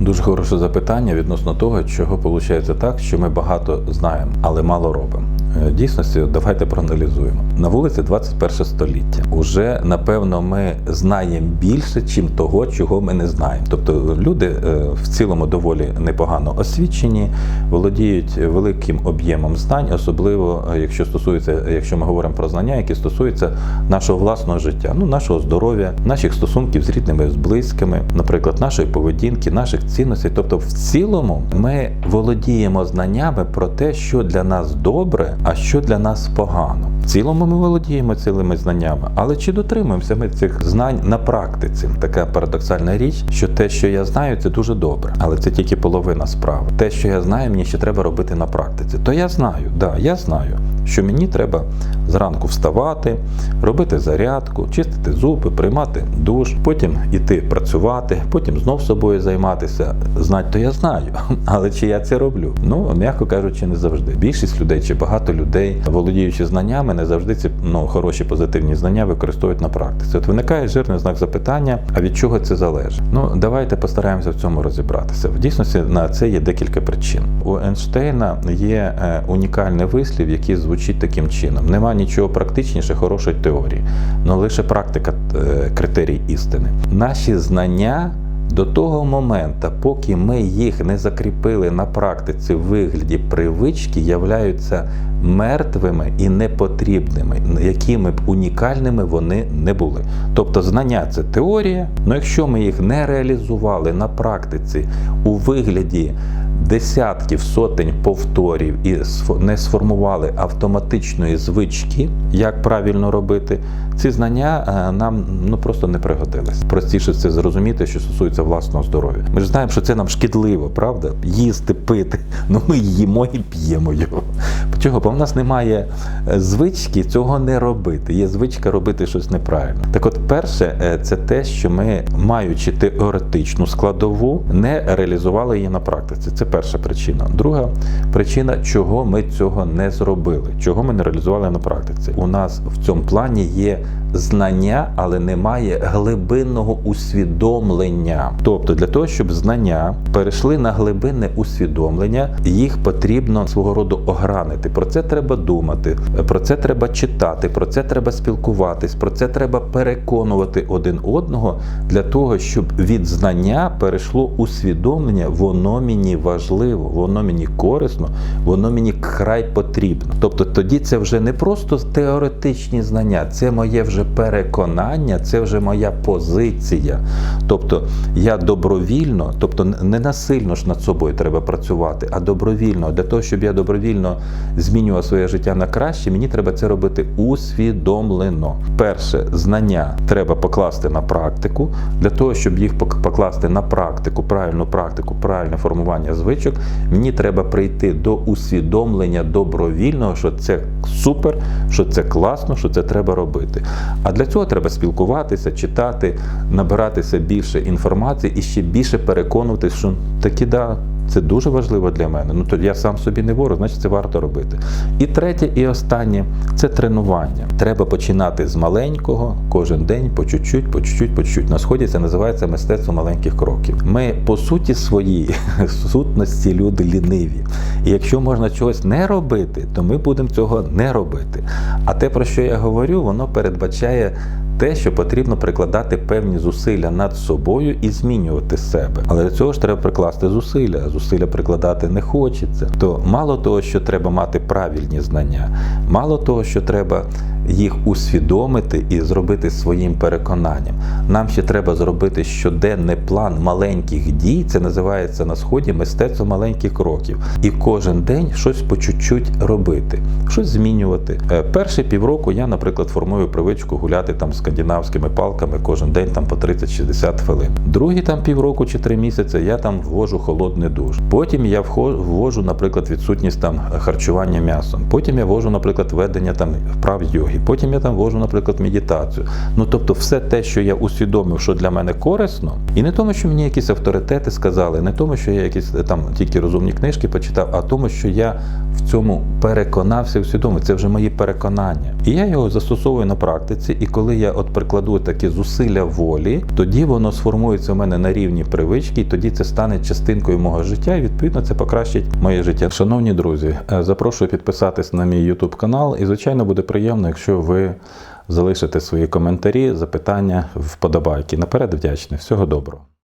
Дуже хороше запитання відносно того, чого виходить так, що ми багато знаємо, але мало робимо. Е, Дійсності, давайте проаналізуємо. На вулиці 21 століття. Уже напевно ми знаємо більше, чим того, чого ми не знаємо. Тобто люди е, в цілому доволі непогано освічені, володіють великим об'ємом знань, особливо е, якщо стосується, якщо ми говоримо про знання, які стосуються нашого власного життя, ну нашого здоров'я, наших стосунків з рідними, з близькими, наприклад, нашої поведінки, наших цінностей. Тобто, в цілому ми володіємо знаннями про те, що для нас добре, а що для нас погано. В цілому ми володіємо цілими знаннями, але чи дотримуємося ми цих знань на практиці? Така парадоксальна річ, що те, що я знаю, це дуже добре, але це тільки половина справи. Те, що я знаю, мені ще треба робити на практиці. То я знаю, да, я знаю, що мені треба зранку вставати, робити зарядку, чистити зуби, приймати душ, потім іти працювати, потім знов собою займатися. Знать, то я знаю, але чи я це роблю? Ну, м'яко кажучи, не завжди. Більшість людей чи багато людей, володіючи знаннями, не завжди ці ну, хороші позитивні знання використовують на практиці. От виникає жирний знак запитання: а від чого це залежить? Ну, давайте постараємося в цьому розібратися. В дійсності на це є декілька причин. У Ейнштейна є е, унікальний вислів, який звучить таким чином: нема нічого практичніше хорошої теорії, але лише практика е, критерій істини. Наші знання. До того моменту, поки ми їх не закріпили на практиці в вигляді привички, являються мертвими і непотрібними, якими б унікальними вони не були. Тобто знання це теорія, але якщо ми їх не реалізували на практиці у вигляді десятків сотень повторів і не сформували автоматичної звички, як правильно робити, ці знання е, нам ну просто не пригодились. Простіше це зрозуміти, що стосується власного здоров'я. Ми ж знаємо, що це нам шкідливо, правда? Їсти, пити. Ну ми їмо і п'ємо його. Чого? Бо в нас немає е, звички цього не робити. Є звичка робити щось неправильно. Так от, перше, е, це те, що ми, маючи теоретичну складову, не реалізували її на практиці. Це перша причина. Друга причина, чого ми цього не зробили, чого ми не реалізували на практиці. У нас в цьому плані є знання, але немає глибинного усвідомлення. Тобто, для того, щоб знання перейшли на глибинне усвідомлення, їх потрібно свого роду огранити. Про це треба думати, про це треба читати, про це треба спілкуватись, про це треба переконувати один одного для того, щоб від знання перейшло усвідомлення, воно мені важливо, воно мені корисно, воно мені край потрібно. Тобто тоді це вже не просто теоретичні знання, це моє вже переконання, це вже моя позиція. Тобто я добровільно, тобто не насильно ж над собою треба працювати, а добровільно. Для того, щоб я добровільно змінював своє життя на краще, мені треба це робити усвідомлено. Перше, знання треба покласти на практику. Для того, щоб їх пок- покласти на практику, правильну практику, правильне формування звичок, мені треба прийти до усвідомлення добровільного, що це супер, що це класно, що це треба робити. А для цього треба спілкуватися, читати, набиратися більше інформації і ще більше переконуватися, що таки да. Це дуже важливо для мене. Ну то я сам собі не ворог, значить це варто робити. І третє, і останнє це тренування. Треба починати з маленького кожен день, по чуть-чуть, по чуть-чуть, по чуть-чуть. На сході це називається мистецтво маленьких кроків. Ми по суті своїй сутності люди ліниві. І якщо можна чогось не робити, то ми будемо цього не робити. А те, про що я говорю, воно передбачає те, що потрібно прикладати певні зусилля над собою і змінювати себе. Але для цього ж треба прикласти зусилля. Зусилля прикладати не хочеться. То мало того, що треба мати правильні знання, мало того, що треба їх усвідомити і зробити своїм переконанням. Нам ще треба зробити щоденний план маленьких дій. Це називається на сході мистецтво маленьких кроків. І кожен день щось по чуть-чуть робити, щось змінювати. Е, Перші півроку я, наприклад, формую привичку гуляти там скандинавськими палками кожен день там по 30-60 хвилин. Другі там півроку чи три місяці я там ввожу холодний душ. Потім я ввожу, наприклад, відсутність там харчування м'ясом. Потім я ввожу, наприклад, ведення там вправ йоги. Потім я там ввожу, наприклад, медитацію. Ну тобто, все те, що я усвідомив, що для мене корисно, і не тому, що мені якісь авторитети сказали, не тому, що я якісь е, там тільки розумні книжки почитав, а тому, що я в цьому переконався, усвідомив. Це вже мої переконання. І я його застосовую на практиці. І коли я от прикладу такі зусилля волі, тоді воно сформується у мене на рівні привички, і тоді це стане частинкою мого життя, і відповідно це покращить моє життя. Шановні друзі, е, запрошую підписатись на мій YouTube канал, і звичайно буде приємно, якщо ви залишите свої коментарі, запитання, вподобайки. Наперед вдячний. Всього доброго.